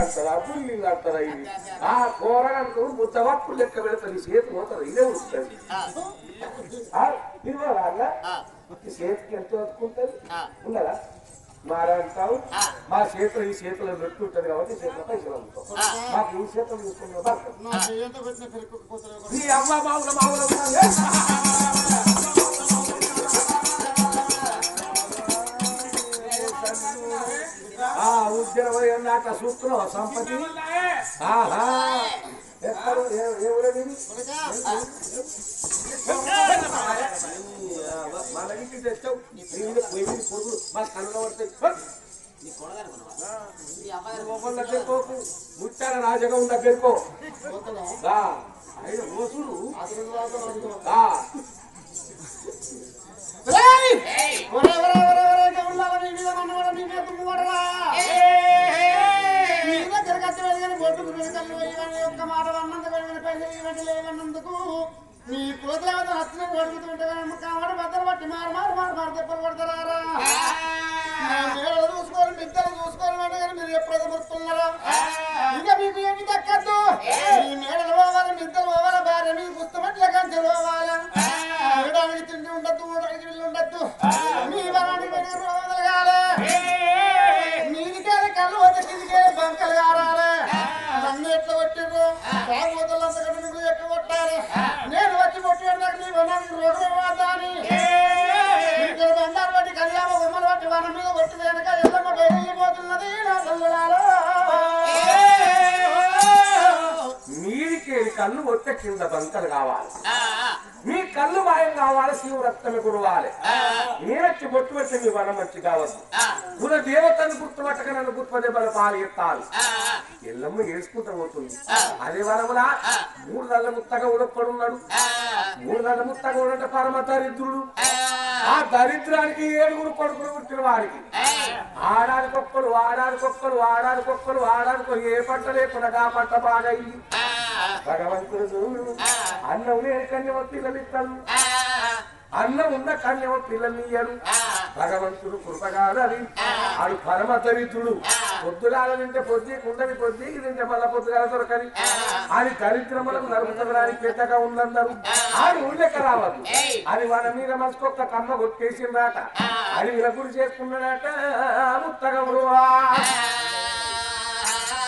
అంటారా పుల్లిళ్ళు అంటారా ఇది ఆ కూరగాయలు ముద్దవప్పు లెక్క పెడతారు ఈ చేతి పోతారు? ఇదే వస్తుంది. ఇది రాగా ఈ చేతికి ఎంత వస్తుకుంటుంది ఉన్నదా? మారంటావు మా చేతులు ఈ చేతులు పెట్టుకుంటది కాబట్టి ఈ చేతుల పైసలు అందుతాం మాకు ఈ చేతులు చూసుకున్న అమ్మ మావుల మావుల ఇరవై ఆ ఉద్యోగం నాట చూస్తున్నావు సంపతి. ఆహా. ఎక్కడ మన ఇంటికి తెచ్చావు. నీళ్ళు పొరుగు మా కళ్ళు పడతాయి దగ్గరకోకు. ముట్టాల రాజగం దగ్గరకో. రోజులు ఆయన హస్తం కొడుకుతుంటే కాబట్టి బద్దలు పట్టి మారు మారు మారు మారు దెబ్బలు కొడతారా మీరు చూసుకోరు మిద్దరు చూసుకోరు అంటే మీరు ఎప్పుడైతే ముడుతున్నారా ఇంకా మీకు కళ్ళు ఒట్ట కింద బంకలు కావాలి. మీ కళ్ళు మాయం కావాలి శివ రక్తమే కురవాలి నేనొచ్చి బొట్టు పెట్టి మీ వనం వచ్చి కావద్దు. కుల దేవతను గుర్తుపట్టక నన్ను గుర్తుపదే బల పాలు ఎత్తాలి. ఎల్లమ్మ ఏడుచుకుంటూ పోతుంది. అదే వనములా మూడు నెలల ముత్తగా ఉడపడున్నాడు మూడు నెలల ముత్తగా ఉడంటే పరమ దరిద్రుడు ఆ దరిద్రానికి ఏడుగురు కొడుకులు పుట్టిన వారికి. ఆడానికొక్కలు ఆడానికొక్కలు ఆడానికొక్కలు ఆడానికొ ఏ పంట లేకుండా ఆ పంట బాగా అయింది భగవంతుడు అన్నం లేని పిల్లలు ఇస్తాడు అన్నం ఉన్న కన్యమ పిల్లల్ని ఇయ్యడు. భగవంతుడు కృపగాదని ఆడు పరమ దరిద్రుడు. పొద్దుగాల తింటే పొద్దు ఉండని పొద్దు తింటే మళ్ళా పొద్దుగాల దొరకని. అని దరిద్రములకు నలుగుతడానికి పెద్దగా ఉందన్నారు ఆడు ఊళ్ళెక్క రావద్దు అది వాళ్ళ మీద మనసుకొక్క కమ్మ కొట్టేసిందాట అది విలగుడు చేసుకున్నాడట ముత్తగముడు.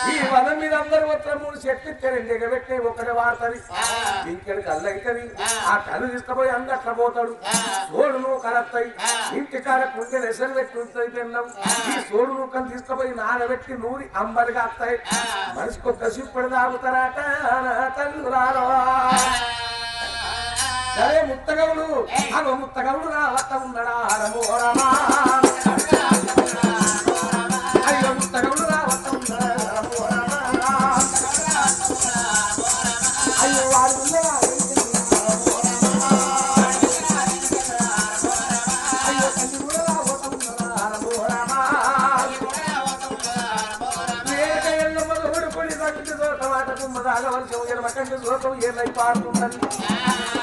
ఈ వనం మీద అందరూ వచ్చిన మూడు చెట్లు ఇచ్చారండి ఎగబెట్టి ఒకటి వాడతాది ఇంకటి కళ్ళు అవుతుంది ఆ. కళ్ళు తీసుకుపోయి అంగట్ల పోతాడు. సోడును కలస్తాయి ఇంటి కాడ కుంటే నెసలు పెట్టి ఉంటుంది ఈ సోడు నూకలు తీసుకుపోయి నానబెట్టి నూరి అంబరిగా వస్తాయి మనిషికి ఒక్క సిప్పటి తాగుతారట తల్లురారో సరే ముత్తగవుడు అగో ముత్తగవుడు రావత ఉన్నాడా రమోరమా దోట వాట కుమ్మ తాగవలసి ఎడమకంటే దోటం ఏదై పాడుతుందని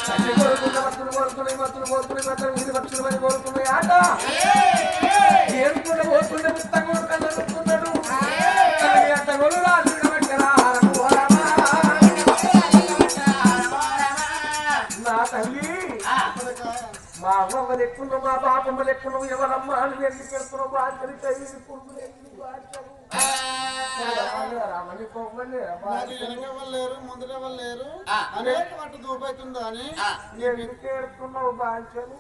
తల్లి కోరుకున్న మత్తులు కోరుతున్నాయి మత్తులు కోరుతున్నాయి మత్తులు వీధి పక్షులు మరి కోరుతున్నాయి ఆట ఏరుకున్న పోతుండే పుస్తకం కన్నాడు తనకి అంత గొల్లు నా తల్లి మా అమ్మమ్మ లెక్కున్నావు మా పాపమ్మ లెక్కున్నావు ఎవరమ్మ అని ఎందుకు వెళ్తున్నావు బాధ్యత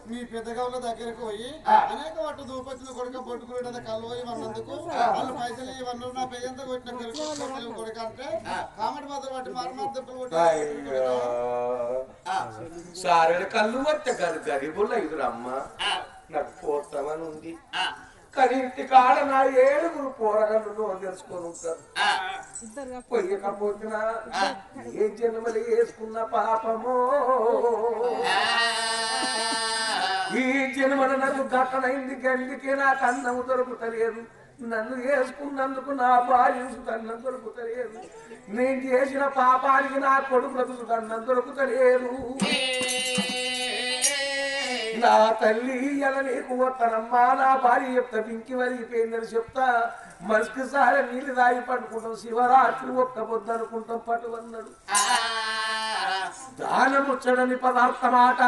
మీ పెద్దగాళ్ళ దగ్గరకు పోయి అనేక మట్టు దూపైతుంది కొడుక పట్టుకునే కళ్ళు పోయి అన్నందుకు వాళ్ళు పైసలు ఇవన్నీ నా పెయ్యంతా కొట్టిన పెరుగు కొడుక అంటే కామెడీ మాత్రం పట్టి మారు మారు దెబ్బలు సారెడు కళ్ళు వచ్చే గది గరిబుల్ ఐదురమ్మ నాకు పోతామని ఉంది. కానీ ఇంటి కాడ నా ఏడుగురు పోరగళ్ళు తెలుసుకొని ఉంటారు. పొయ్యకపోతున్నా ఏ జన్మలు వేసుకున్న పాపమో? ఈ జన్మల నాకు దట్టనైంది గండికి నాకు అన్నం దొరుకుతలేదు. నన్ను వేసుకున్నందుకు నా భార్య అన్నం దొరుకుతలేదు. నేను చేసిన పాపానికి నా కొడుకు దొరుకుతలేదు. నా తల్లి ఇలా నీకు నా భార్య చెప్తా పింకి వరిగిపోయిందని చెప్తా. మనిషికి సారే నీళ్ళు తాగి పట్టుకుంటాం శివరాత్రి ఒక్క పొద్దు అనుకుంటాం పట్టు అన్నాడు. దానము చెడని పదార్థమాట.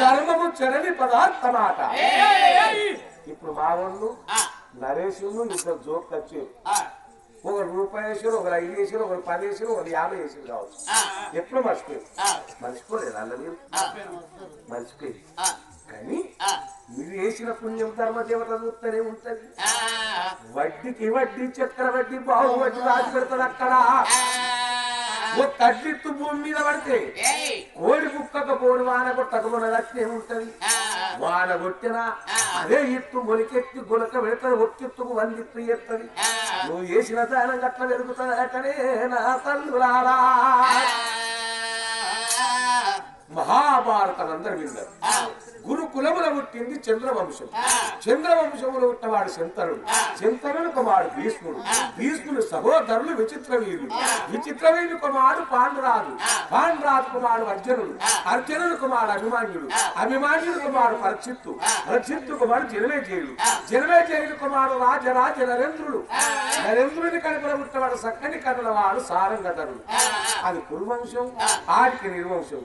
ధర్మము చెడని పదార్థమాట. ఇప్పుడు మా వాళ్ళు నరేషును ఇద్దరు జోక్ వచ్చి ఒక రూపాయి వేసారు ఒకరు ఐదు వేసారు ఒకరు పది వేసారు ఒకరు యాభై వేసారు కావచ్చు. ఎప్పుడు మర్చిపోయారు మర్చిపోలేదు అల్ల మీరు. మర్చిపోయి కానీ మీరు వేసిన పుణ్యం ధర్మ దేవత చూస్తూనే ఉంటది వడ్డీకి వడ్డీ చక్కెర వడ్డీ బావు వడ్డీ రాసి పెడతాడు అక్కడ. ఓ తడ్డిత్తు భూమి మీద పడితే కోడి కుక్కకు కోడి వాన కొట్టకపోయిన అట్నే ఉంటది. వాన కొట్టినా అదే ఎత్తు మొలికెత్తి గులక పెడతాడు ఒక్కెత్తుకు వందిత్తు ఎత్తది. నువ్వు వేసిన దానం గట్ల పెరుగుతుంది అక్కడే నా తల్లులారా. మహాభారతం అందరు విన్నారు గురుకులముల పుట్టింది చంద్రవంశం. చంద్రవంశములో పుట్టవాడు శంతనుడు శంతనుడు కుమారుడు భీష్ముడు. భీష్ముడు సహోదరులు విచిత్ర వీరుడు విచిత్ర వీరుడు కుమారుడు పాండురాజు. పాండురాజు కుమారుడు అర్జునుడు. అర్జునుడు కుమారుడు అభిమాన్యుడు. అభిమాన్యుడు కుమారుడు పరచిత్తు. పరచిత్తు కుమారుడు జనమేజయుడు. జనమేజయుడు కుమారుడు రాజరాజ నరేంద్రుడు. నరేంద్రుని కడుపులో పుట్టవాడు సక్కని కనుల వాడు సారంగధరుడు అది కురువంశం ఆడికి నిర్వంశం.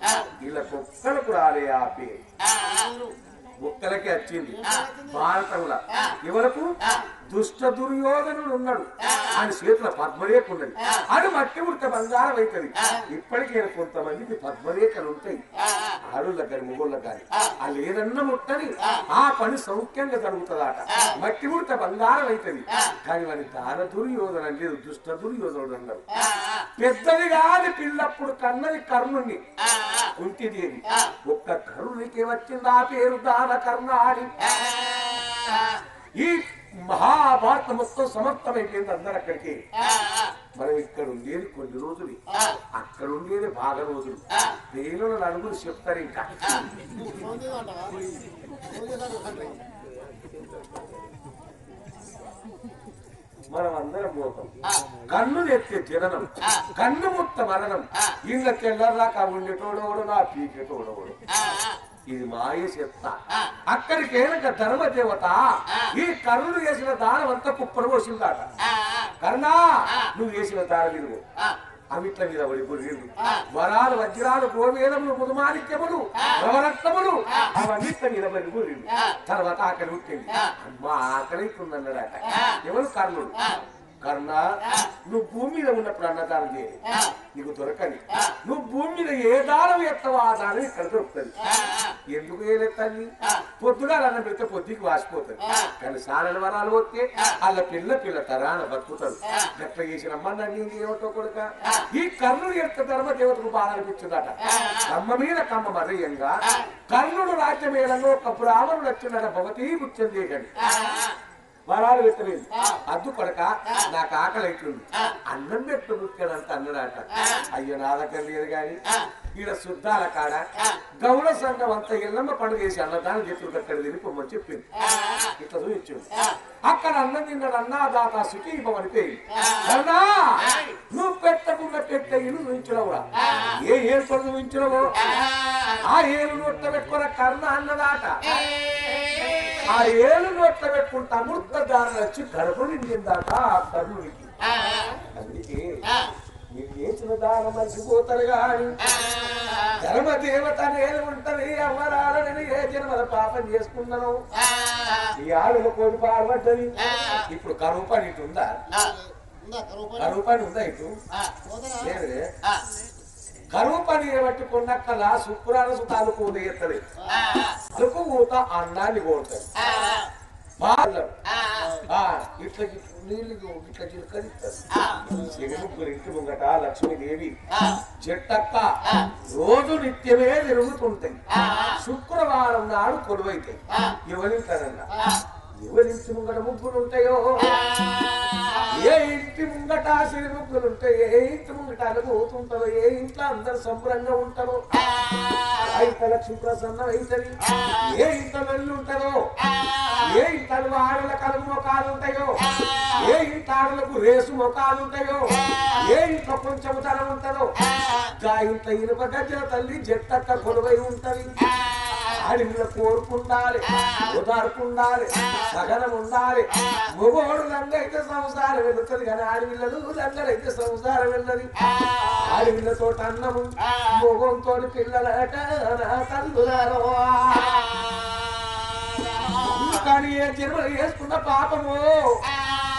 ఇలా కుక్కలకు రాలే ఆ పేరు ముక్కలకి వచ్చింది. భారతంలో ఎవరకు దుష్ట దుర్యోధనుడు ఉన్నాడు. ఆయన చేతుల పద్మరేఖ ఉన్నది అది మట్టి ఉడత బంగారం అవుతుంది ఇప్పటికే కొంతమందికి పద్మరేఖలు ఉంటాయి. ఆరుల గారి మొగోళ్ళ గారి ఆ. లేదన్న ముట్టని ఆ. పని సౌఖ్యంగా జరుగుతుందట. మట్టి ఉడత బంగారం అవుతుంది కానీ వారి దాన దుర్యోధన లేదు దుష్ట దుర్యోధనుడు అన్నారు. పెద్దది కాదు పిల్లప్పుడు కన్నది కర్ణుని కుంతిదేవి. ఒక్క కరుణికి వచ్చింది ఆ పేరు దాన కర్ణాడి. ఈ మహాభారత మొత్తం సమర్థమైపోయింది అందరు అక్కడికి మనం ఇక్కడ ఉండేది కొన్ని రోజులు. అక్కడ ఉండేది బాగా రోజులు. దేవుడు నలుగురు చెప్తారు ఇంకా. మనం అందరం పోతాం. కన్ను ఎత్తే జననం. కన్ను ముత్త మరణం. ఇంకా తెల్లదాకా ఉండేటోడోడు నా పీకేటోడోడు ఇది మాయ చెత్త. అక్కడికి ఏనక ధర్మ దేవత ఈ కర్ణుడు వేసిన దానం అంతా కుప్పలు పోసిందాట కర్ణా నువ్వు వేసిన ఇదిగో అవిట్ల మీద పడిపోయింది వరాలు వజ్రాలు గోవేదములు ముదుమాణిక్యములు నవరత్నములు అవన్నిట్ల మీద పడిపోయింది తర్వాత ఆకలి పుట్టింది అమ్మా ఆకలి ఎవరు కర్ణుడు? కర్ణ నువ్వు భూమి మీద ఉన్నప్పుడు అన్నదానం చేయాలి నీకు దొరకని. నువ్వు భూమి మీద ఏ దానం ఎత్తవో? ఆ దానం ఇక్కడ దొరుకుతుంది. ఎందుకు ఏలెత్తాలి పొద్దుగా అన్నం పెడితే పొద్దుకి వాసిపోతుంది. కానీ సారల వరాలు వస్తే వాళ్ళ పిల్ల పిల్ల తరాన బతుకుతాడు గట్ల చేసిన అమ్మ నన్ను ఏమిటో కొడుక? ఈ కర్ణుడు యొక్క ధర్మ దేవతకు బాధ అనిపించిందట కమ్మ మీద కమ్మ మదయంగా కర్ణుడు రాజ్యమేళంలో ఒక బ్రాహ్మణుడు వచ్చిందట భవతీ ముత్యం చేయగండి వరాలు పెట్టలేదు. అద్దు కొడక నాకు ఆకలి అవుతుంది అన్నం పెట్టు ముఖ్యనంత అన్నాడట. అయ్యో నా దగ్గర లేదు గాని ఈడ శుద్ధాల కాడ గౌడ సంఘం అంతా ఎల్లమ్మ పండుగ చేసి అన్నదానం కట్టడి తిని పొమ్మని చెప్పింది ఇట్లా చూపించింది. అక్కడ అన్నం తిన్నాడు అన్నదాత సుఖీ పడిపోయి అన్నా నువ్వు పెట్టకుండా పెట్టే ఇల్లు చూపించినవురా ఏ తొడ చూపించినవో ఆ. ఏలు నొట్ట పెట్టుకున్న కర్ణ అన్నదాట. ఆ ఏలు నోట్ల పెట్టుకుంటే అమృత దారి వచ్చి గడప నిండిందాక ఆ కర్ణుడికి అందుకే మీరు చేసిన దానం మర్చిపోతారు కానీ ధర్మ దేవత నేను ఉంటది అమ్మరాలని ఏ జన్మల పాపం చేసుకున్నాను. ఈ ఆడుల ఇప్పుడు కరువు పని ఇటు ఉందా? కరువు పని? ఉందా ఇటు? లేదే కరువు పని పట్టుకున్నక్కల శుక్రాన సుతాలు కూత ఎత్తలేదు అలుకు ఊత అన్నాన్ని కోరుతాయి. ఇట్లా నీళ్ళు ఇట్లా చిలకరిస్తారు ఇంటి ముంగట లక్ష్మీదేవి చెట్టక్క రోజు నిత్యమే తిరుగుతుంటాయి శుక్రవారం నాడు కొలువైతాయి. ఎవరింటారన్న? ఎవరింటి ముంగట ముగ్గులు ఉంటాయో ఏ ఇంటి ముంగట సిరి ముగ్గులు ఉంటాయి ఏ ఇంటి ముంగట అనుభూతుంటారో ఏ ఇంట్లో అందరు సంబరంగా ఉంటారో? ఇంట లక్ష్మి ప్రసన్నం అవుతుంది ఏ ఇంట వెళ్ళి ఉంటారో ఏ ఇంట్లో ఆడల కలుగు మొఖాలు ఉంటాయో ఏ ఇంట ఆడలకు రేసు మొఖాలు ఉంటాయో ఏ ఇంట్లో కొంచెం తనం ఉంటుందో గా ఇంత ఇనుప గజ్జల తల్లి జట్టక్క కొలువై ఉంటది. ఆడిలో కోరుకుండాలి ఓదార్పుండాలి సహనం ఉండాలి మొగోడు లంగైతే సంసారం వెళుతుంది కానీ ఆడపిల్లలు లంగలైతే సంసారం వెళ్ళదు ఆడపిల్లతో అన్నము మొగంతో పిల్లలట తల్లులారో. కానీ ఏ జన్మలు చేసుకున్న పాపము